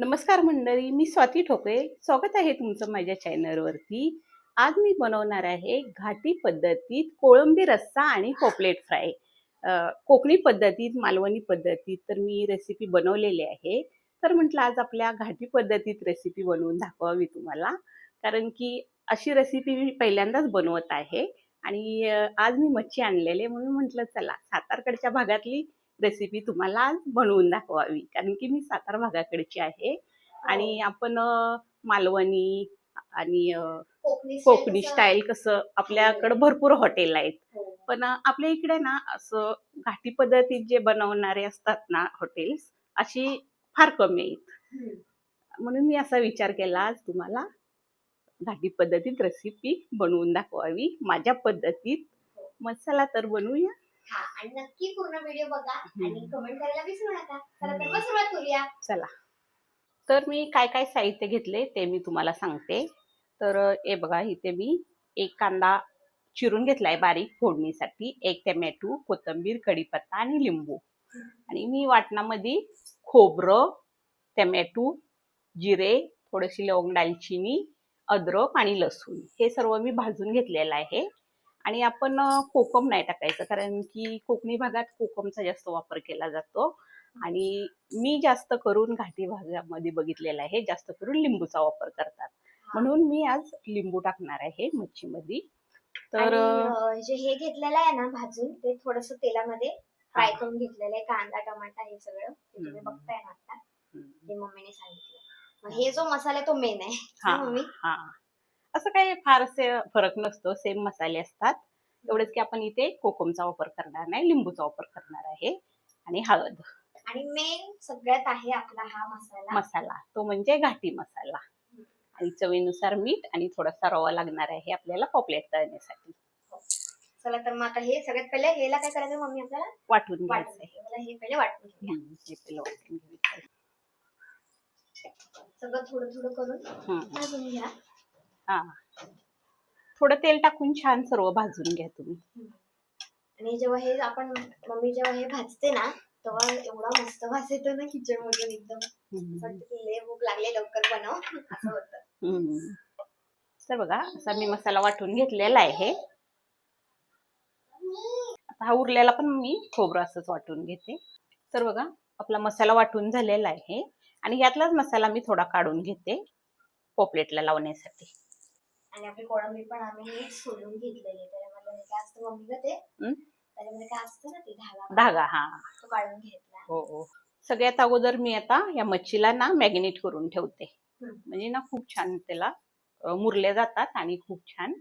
नमस्कार मंडळी मी स्वाती ठोके स्वागत आहे तुमचं माझ्या चॅनलवरती. आज मी बनवणार आहे घाटी पद्धतीत कोळंबी रस्सा आणि पोपलेट फ्राय. कोकणी पद्धतीत मालवणी पद्धतीत तर मी रेसिपी बनवलेली आहे. तर म्हटलं आज आपल्या घाटी पद्धतीत रेसिपी बनवून दाखवावी तुम्हाला. कारण की अशी रेसिपी मी पहिल्यांदाच बनवत आहे. आणि आज मी मच्छी आणलेली आहे म्हणून म्हटलं चला सातारकडच्या भागातली रेसिपी तुम्हाला आज बनवून दाखवावी. कारण की मी सातारा भागाकडची आहे आणि आपण अ, मालवणी आणि कोकणी स्टाईल कसं आपल्याकडे भरपूर हॉटेल आहेत. हो. पण आपल्या इकडे ना असं घाटी पद्धतीत जे बनवणारे असतात ना हॉटेल्स अशी फार कमी आहेत. म्हणून मी असा विचार केला आज तुम्हाला घाटी पद्धतीत रेसिपी बनवून दाखवावी. माझ्या पद्धतीत मसाला तर बनवूया हा आणि नक्की पूर्ण व्हिडिओ बघा आणि. कमेंट करायला विसरू नका. चला तर. मग सुरुवात करूया. चला. तर मी काय काय साहित्य घेतले ते मी तुम्हाला सांगते. तर हे बघा इथे मी एक कांदा चिरून घेतलाय बारीक फोडणीसाठी. एक टमॅटो कोथिंबीर कढीपत्ता आणि लिंबू. आणि मी वाटणामध्ये खोबरं टमॅटो जिरे थोडीशी लवंग दालचिनी अद्रक आणि लसूण. हे सर्व मी भाजून घेतलेलं आहे. आणि आपण कोकम नाही टाकायचं. कारण की कोकणी भागात कोकमचा जास्त वापर केला जातो. आणि मी जास्त करून घाटी भागामध्ये बघितलेला आहे. जास्त करून लिंबूचा वापर करतात. म्हणून मी आज लिंबू टाकणार आहे मच्छीमध्ये. तर जे हे घेतलेलं आहे ना भाजून ते थोडस तेलामध्ये फ्राय करून घेतलेलं आहे. कांदा टमाटा हे सगळं तुम्ही. बघताय ना आता. ते मम्मीने सांगितलं. हे. जो मसाला तो मेन आहे. हा. मम्मी? हा. असं काही फारसे फरक नसतो. सेम मसाले असतात. एवढंच की आपण इथे कोकमचा वापर करणार नाही लिंबूचा वापर करणार आहे आणि हळद. आणि मेन सगळ्यात आहे आपला हा मसाला. मसाला. तो म्हणजे घाटी मसाला. आणि चवीनुसार मीठ आणि थोडासा रवा लागणार आहे आपल्याला पॉपलेट तळण्यासाठी. चला तर मग आता हे सगळ्यात पहिले हेला काय करायचं मम्मी आपल्याला? वाटून घ्यायचं आहे घ्यायचं. मला हे पहिले वाटून हे पहिलं घ्यायचं. सगळं थोडं थोडं करून भाजून घ्या. हा. थोडं तेल टाकून छान सर्व भाजून घ्या तुम्ही. आणि जेव्हा हे आपण मम्मी जेव्हा हे भाजते ना तेव्हा एवढा मस्त वास येतो ना किचन मधून एकदम. वाटतं भूक लागले लवकर बनव. असं होतं. तर बघा असा मी मसाला वाटून घेतलेला आहे. आता हा उरलेला पण मी खोबरं असंच वाटून घेते. तर बघा आपला मसाला वाटून झालेला आहे. आणि यातलाच मसाला मी थोडा काढून घेते. पोपलेटला लावण्यासाठी. आणि आपली कोळंबी पण आम्ही नीट सोलून घेतलेली. त्याच्यामध्ये काय असतं मम्मी ते? त्याच्यामध्ये काय असतं ना ते धागा धागा हा. तो काढून घेतला. हो हो. सगळ्यात अगोदर मी आता या मच्छीला ना मॅग्नेट करून ठेवते. म्हणजे ना खूप छान त्याला अ, मुरले जातात आणि खूप छान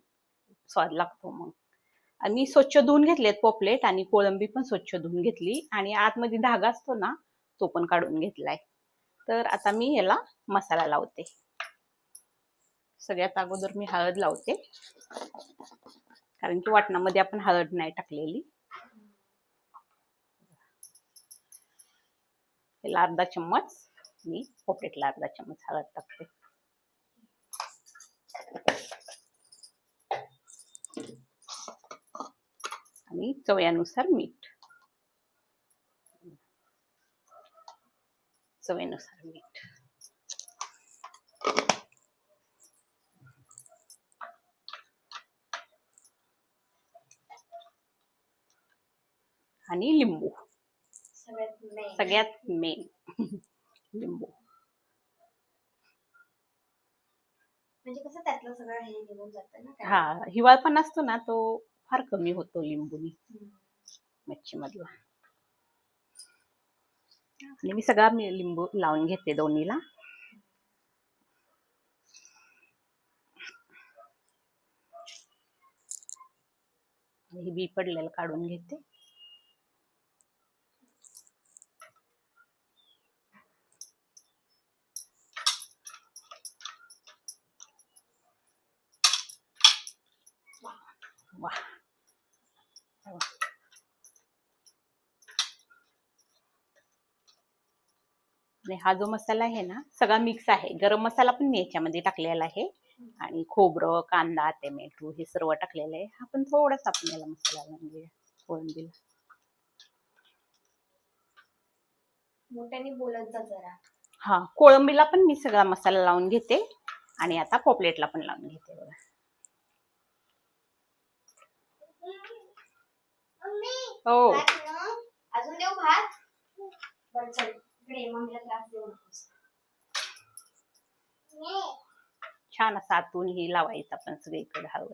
स्वाद लागतो मग. आणि मी स्वच्छ धुवून घेतलेत पोपलेट आणि कोळंबी पण स्वच्छ धुवून घेतली आणि आतमध्ये धागा असतो ना तो पण काढून घेतलाय. तर आता मी याला मसाला लावते. सगळ्यात अगोदर मी हळद लावते. कारण की वाटणामध्ये आपण हळद नाही टाकलेली. त्याला अर्धा चम्मच मी पोपलेटला अर्धा चम्मच हळद टाकते. आणि चवयानुसार मीठ. चवयानुसार मीठ. आणि लिंबू. सगळ्यात मेन लिंबू. म्हणजे कसं त्यातलं सगळं हे निघून जातं ना काय. हा हिवाळपण असतो ना तो फार कमी होतो लिंबूनी. हं. मच्छीमधला. आणि मी सगळा मी लिंबू लावून घेते दोन्हीला. हे बी पडलेलं काढून घेते वा आणि हा जो मसाला आहे ना सगळा मिक्स आहे. गरम मसाला पण मी याच्यामध्ये टाकलेला आहे. आणि खोबरं कांदा टोमॅटो हे सर्व टाकलेलं आहे. हा पण थोडासा आपण याला मसाला लावून घेऊया. कोळंबीला मोठ्याने बोलत जा जरा. हा कोळंबीला पण मी सगळा मसाला लावून घेते. आणि आता पॉपलेटला पण लावून घेते बघा. हो? अजून देऊ भात? इकडे मम्मीला त्रास देऊ नकोस छान असं आतून ही लावायचं आपण सगळीकडे हळद.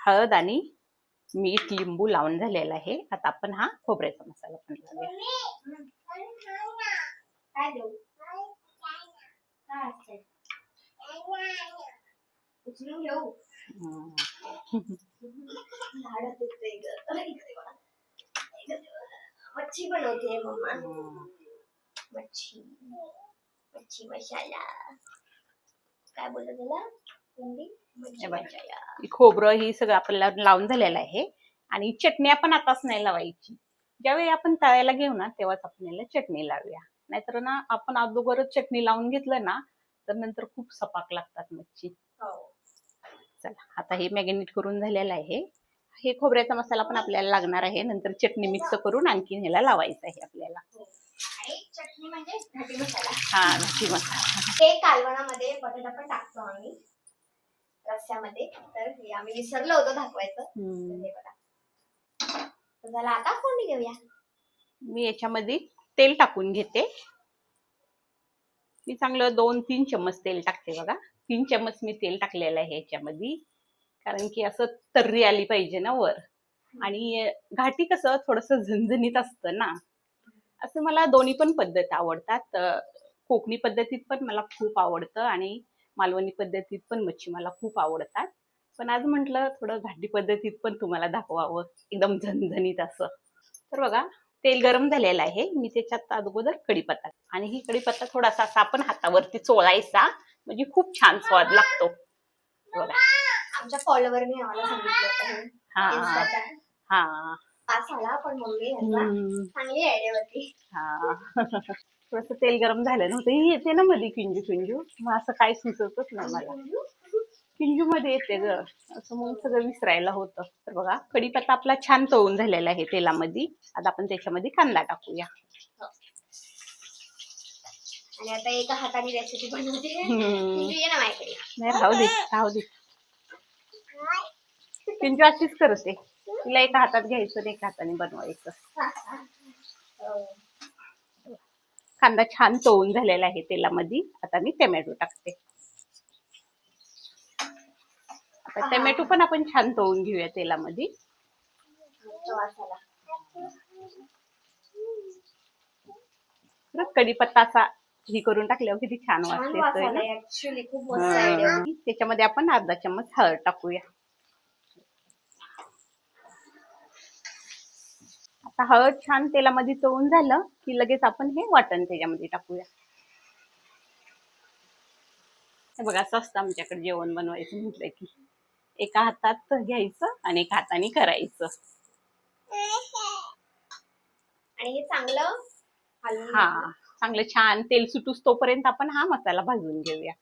हळद आणि मीठ लिंबू लावून झालेला आहे. आता आपण हा खोबऱ्याचा मसाला पण लावूया. मच्छी बनवते मम्मा. हम्म. मच्छी. मच्छी मसाला काय बोलत त्याला? हिंदी? मच्छी हे बघा. मसाला ही खोबरं ही सगळं आपल्याला लावून झालेलं आहे. आणि चटणी आपण आताच नाही लावायची. ज्यावेळी आपण तळायला घेऊ ना तेव्हाच आपण याला चटणी लावूया. नाहीतर ना आपण अगोदरच चटणी लावून घेतलं ना तर नंतर खूप सपाक लागतात मच्छी. हो. चला आता हे मॅगिनेट करून झालेलं आहे. हे खोबऱ्याचा मसाला पण आपल्याला लागणार आहे. नंतर चटणी मिक्स करून आणखीन ह्याला लावायचं आहे आपल्याला. चटणी म्हणजे घाटी मसाला. हा घाटी मसाला. ते कालवणामध्ये बटाटा पण टाकतो आम्ही. रस्स्यामध्ये. तर हे आम्ही विसरलो होतो दाखवायचं. हे बघा. झाला आता फोडणी घेऊया मी याच्यामध्ये तेल टाकून घेते. मी चांगलं दोन तीन चम्मच तेल टाकते बघा. तीन चम्मच मी तेल टाकलेलं आहे याच्यामध्ये. कारण की असं तर्री आली पाहिजे ना वर. आणि घाटी कसं थोडस झणझणीत असतं ना. असं मला दोन्ही पण पद्धत आवडतात. कोकणी पद्धतीत पण मला खूप आवडतं आणि मालवणी पद्धतीत पण मच्छी मला खूप आवडतात. पण आज म्हटलं थोडं घाटी पद्धतीत पण तुम्हाला दाखवावं. एकदम झणझणीत असं. तर बघा तेल गरम झालेलं आहे. मी त्याच्यात अगोदर कढीपत्ता आणि ही कढीपत्ता थोडासा असा आपण हातावरती चोळायचा. म्हणजे खूप छान स्वाद लागतो. बघा. आमच्या फॉलोवरने आम्हाला सांगितलं होतं. हे. हा. Instaच्या. हा. पास आला पण मम्मी यांना. हम्म, चांगली आयडिया होती. हा. थोडस तेल गरम झालं नव्हतं. ही येते ना मध्ये किंजू किंजू? मग असं काय सुचतच नाही मला. किंजू मध्ये येते ग. असं मग सगळं विसरायला होतं. तर बघा कढीपत्ता आपला छान तळून झालेला आहे तेलामध्ये. आता आपण त्याच्यामध्ये कांदा टाकूया. आणि आता एका हाताने रेसिपी बनवते. हम्म. किंजू ये ना माझ्याकडे. नाही राहू दे राहू दे. किंजू अशीच करते. तिला एका हातात घ्यायचं आणि एका हाताने बनवायचं. कांदा छान तळून झालेला आहे तेलामध्ये. आता मी टोमॅटो टाकते. आता टोमॅटो पण आपण छान तळून घेऊया तेलामध्ये. मस्त परत कढीपत्ता असा ही करून टाकल्यावर किती छान हा. त्याच्यामध्ये आपण अर्धा चम्मच हळद टाकूया. आता हळद छान तेलामध्ये तळून झालं की लगेच आपण हे वाटण त्याच्यामध्ये टाकूया. हे बघा असं असतं आमच्याकडे जेवण बनवायचं म्हटलं की. एका हातात घ्यायचं आणि एका हाताने करायचं. आणि हे चांगलं हा. चांगलं छान तेल सुटूस तोपर्यंत आपण हा मसाला भाजून घेऊया.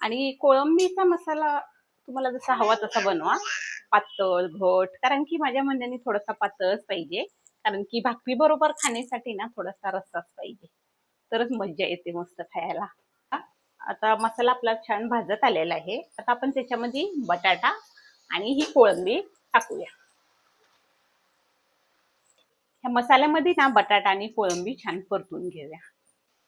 आणि कोळंबीचा मसाला तुम्हाला जसा हवा तसा बनवा. पातळ घट कारण की माझ्या म्हणण्याने थोडासा पातळच पाहिजे. कारण की भाकरी बरोबर खाण्यासाठी ना थोडासा रस्साच पाहिजे. तरच मज्जा येते मस्त खायला. हा. आता मसाला आपला छान भाजत आलेला आहे. आता आपण त्याच्यामध्ये बटाटा आणि ही कोळंबी टाकूया. ह्या मसाल्यामध्ये ना बटाटा आणि कोळंबी छान परतून घेऊया.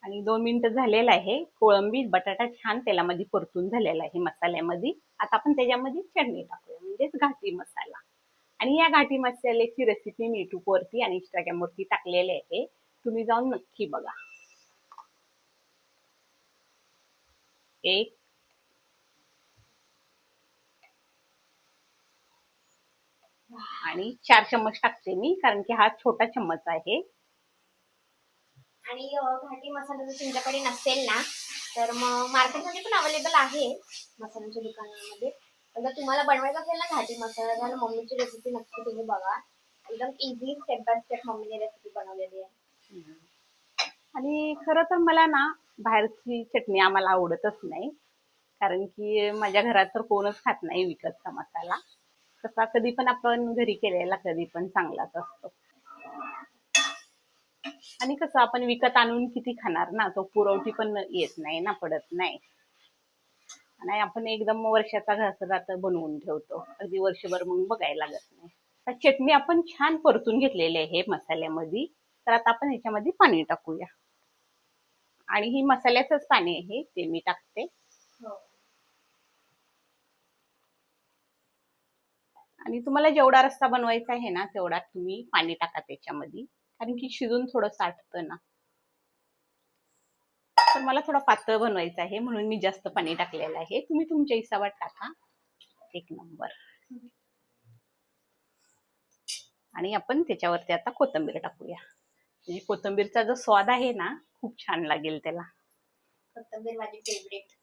आणि दोन मिनिटं झालेलं आहे. कोळंबी बटाटा छान तेलामध्ये परतून झालेला आहे मसाल्यामध्ये. आता आपण त्याच्यामध्ये चटणी टाकूया म्हणजेच घाटी मसाला. आणि या घाटी मसाल्याची रेसिपी मी YouTube वरती आणि इंस्टाग्रामवरती वरती टाकलेली आहे. तुम्ही जाऊन नक्की बघा. एक आणि चार चम्मच टाकते मी कारण की हा छोटा चम्मच आहे. आणि घाटी मसाला जर तुमच्याकडे नसेल ना तर मग मार्केटमध्ये पण अवेलेबल आहे मसाल्याच्या दुकानामध्ये. जर तुम्हाला बनवायचा असेल ना घाटी मसाला तर मम्मीची रेसिपी नक्की तुम्ही बघा. एकदम इझी स्टेप बाय स्टेप मम्मीने रेसिपी बनवलेली आहे. आणि खरं तर मला ना बाहेरची चटणी आम्हाला आवडतच नाही कारण की माझ्या घरात तर कोणच खात नाही विकतचा मसाला. तसा कधी पण आपण घरी केलेला कधी पण चांगलाच असतो. आणि कसं आपण विकत आणून किती खाणार ना तो पुरवठी पण येत नाही ना पडत नाही. आणि आपण एकदम वर्षाचा घासरात बनवून ठेवतो. अगदी वर्षभर मग बघायला लागत नाही. तर चटणी आपण छान परतून घेतलेली आहे मसाल्यामध्ये. तर आता आपण ह्याच्यामध्ये पाणी टाकूया. आणि ही मसाल्याचंच पाणी आहे ते मी टाकते. हो. आणि तुम्हाला जेवढा रस्सा बनवायचा आहे ना तेवढा तुम्ही पाणी टाका त्याच्यामध्ये. कारण की शिजून थोडं साठतं ना. तर मला थोडा पातळ बनवायचा आहे म्हणून मी जास्त पाणी टाकलेलं आहे. तुम्ही तुमच्या हिसाबात टाका. एक नंबर. आणि आपण त्याच्यावरती आता कोथिंबीर टाकूया. म्हणजे कोथिंबीरचा जो स्वाद आहे ना खूप छान लागेल त्याला. कोथिंबीर माझी फेवरेट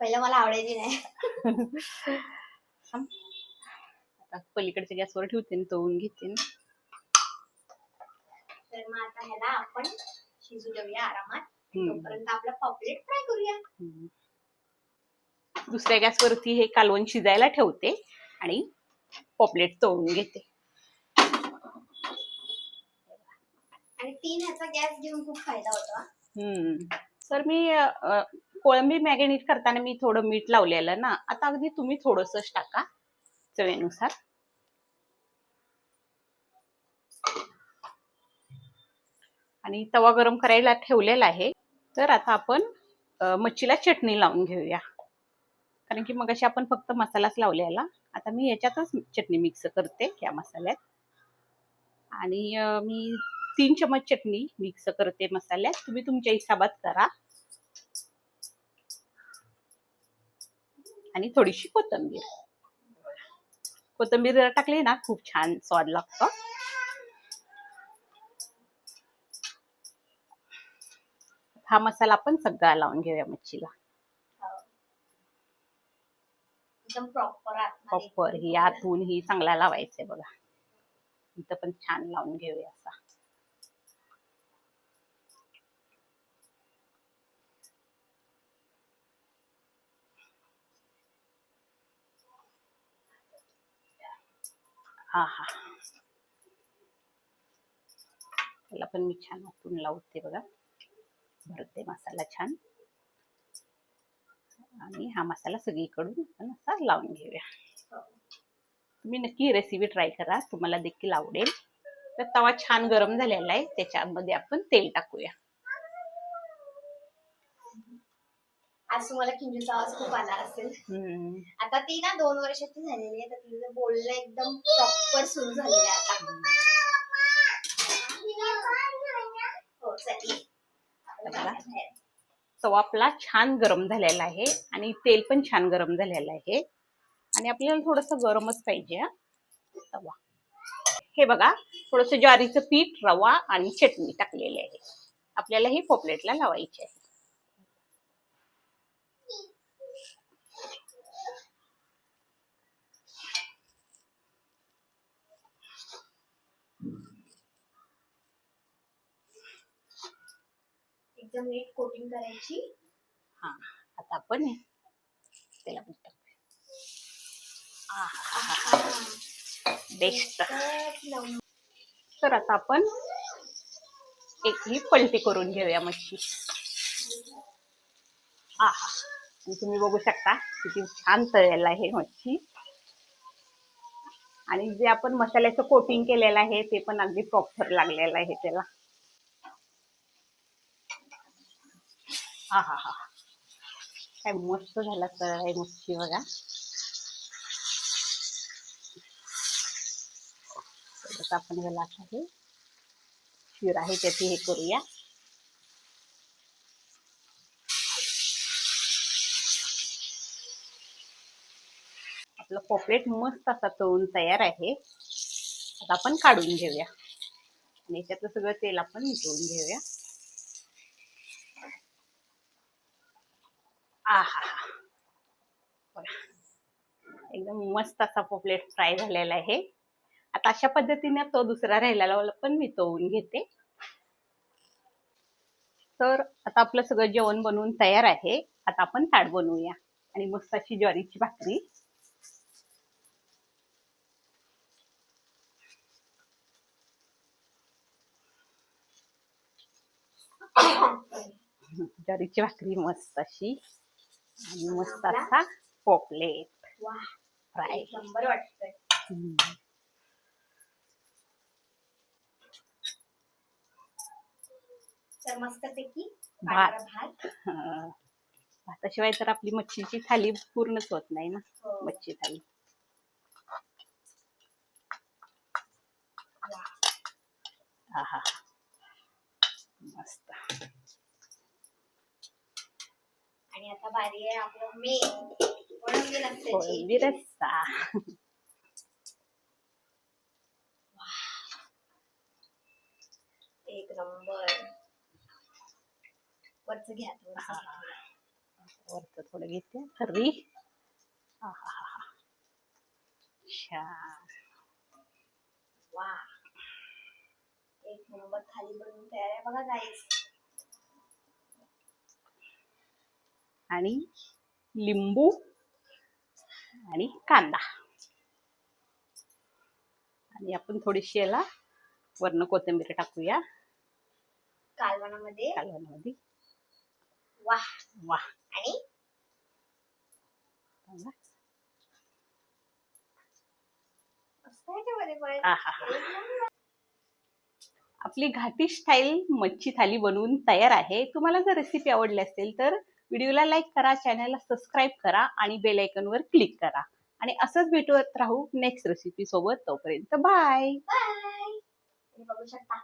पहिलं मला आवडायची नाही. आता. पलीकडच्या गॅसवर ठेवते तळून घेते. तर मग आता ह्याला आपण शिजू देऊया आरामात. हम्म. तोपर्यंत आपला पॉपलेट फ्राय करूया. हम्म. दुसऱ्या गॅसवरती हे कालवण शिजायला ठेवते आणि पॉपलेट तळून घेते. आणि तीन ह्याचा गॅस घेऊन खूप फायदा होतो. हम्म. तर मी कोळंबी मॅगिनेट करताना मी थोडं मीठ लावलेलं ना आता अगदी तुम्ही थोडंसंच टाका. चवीनुसार आणि तवा गरम करायला ठेवलेला आहे. तर आता आपण मच्छीला चटणी लावून घेऊया. कारण की मग आपण फक्त मसालाच लावलेला. आता मी याच्यातच चटणी मिक्स करते या मसाल्यात. आणि मी तीन चमच चटणी मिक्स करते मसाल्यात. तुम्ही तुमच्या हिसाबात करा. आणि थोडीशी कोथिंबीर. कोथिंबीर जर टाकली ना खूप छान स्वाद लागतो. हा मसाला आपण सगळा लावून घेऊया मच्छीला. एकदम प्रॉपर प्रॉपर ही आतून ही चांगला लावायचंय बघा. इथं पण छान लावून घेऊया असा. हा हा. त्याला पण मी छान आतून लावते बघा. भरते मसाला छान. आणि हा मसाला सगळीकडून आपण असा लावून घेऊया. तुम्ही नक्की रेसिपी ट्राय करा. तुम्हाला देखील आवडेल. तर तवा छान गरम झालेला आहे. त्याच्यामध्ये आपण तेल टाकूया. आज तुम्हाला किंजूचा आवाज खूप आला असेल. हम्म. आता ती ना दोन वर्षाची झालेली आहे तर तिचं बोलणं एकदम प्रॉपर सुरू झालेलं आहे आता. हो चल ये. तवा आपला छान गरम झालेला आहे आणि तेल पण छान गरम झालेलं आहे. आणि आपल्याला थोडस गरमच पाहिजे हा. तवा. हे बघा थोडस ज्वारीचं पीठ रवा आणि चटणी टाकलेली आहे. आपल्याला हे पोपलेटला लावायचे आहे. एकदम नीट कोटिंग करायची. हा आता आपण त्याला बेस्ट तर आता आपण एक ही पलटी करून घेऊया मच्छी. आहा तुम्ही बघू शकता किती छान तळलेलं आहे मच्छी. आणि जे आपण मसाल्याचं कोटिंग केलेलं आहे ते पण अगदी प्रॉपर लागलेलं आहे त्याला. हा हा हा. काय मस्त झाला आहे मच्छी बघा. आपण याला आता हे शिर आहे त्याची हे करूया. आपलं पॉपलेट मस्त असा तळून तयार आहे. आता आपण काढून घेऊया. आणि याच्यातलं सगळं तेल आपण निथळून घेऊया आहा बघा एकदम मस्त असा पोपलेट फ्राय झालेला आहे. आता अशा पद्धतीने तो दुसरा राहिलेला पण मी तळून घेते. तर आता आपलं सगळं जेवण बनवून तयार आहे. आता आपण ताट बनवूया. आणि मस्त अशी ज्वारीची भाकरी. ज्वारीची भाकरी मस्त अशी. आणि मस्त असा पॉपलेट. वा फ्राय एक नंबर वाटतंय. तर मस्तपैकी भात. भाताशिवाय तर आपली मच्छीची थाली पूर्णच होत नाही ना हो. मच्छी थाली. आहा. मस्त. आणि आता बारी आहे आपलं मेन. कोळंबी रस्त्याची कोळंबी रस्सा एक नंबर वरच घ्या थोडंसं. घ्या. वरचं थोडं घेते वा एक नंबर थाली बनवून तयार आहे बघा गाईस आणि लिंबू आणि कांदा. आणि आपण थोडीशी याला वर्ण कोथिंबीर टाकूया. कालवणामध्ये कालवणामध्ये. वा. वा. आणि. आपली घाटी स्टाईल मच्छी थाली बनवून तयार आहे. तुम्हाला जर रेसिपी आवडली असेल तर व्हिडिओला लाईक करा चॅनलला सबस्क्राईब करा आणि बेल आयकॉनवर क्लिक करा. आणि असंच भेटवत राहू नेक्स्ट रेसिपी सोबत. तोपर्यंत बाय. बाय. बघू शकता.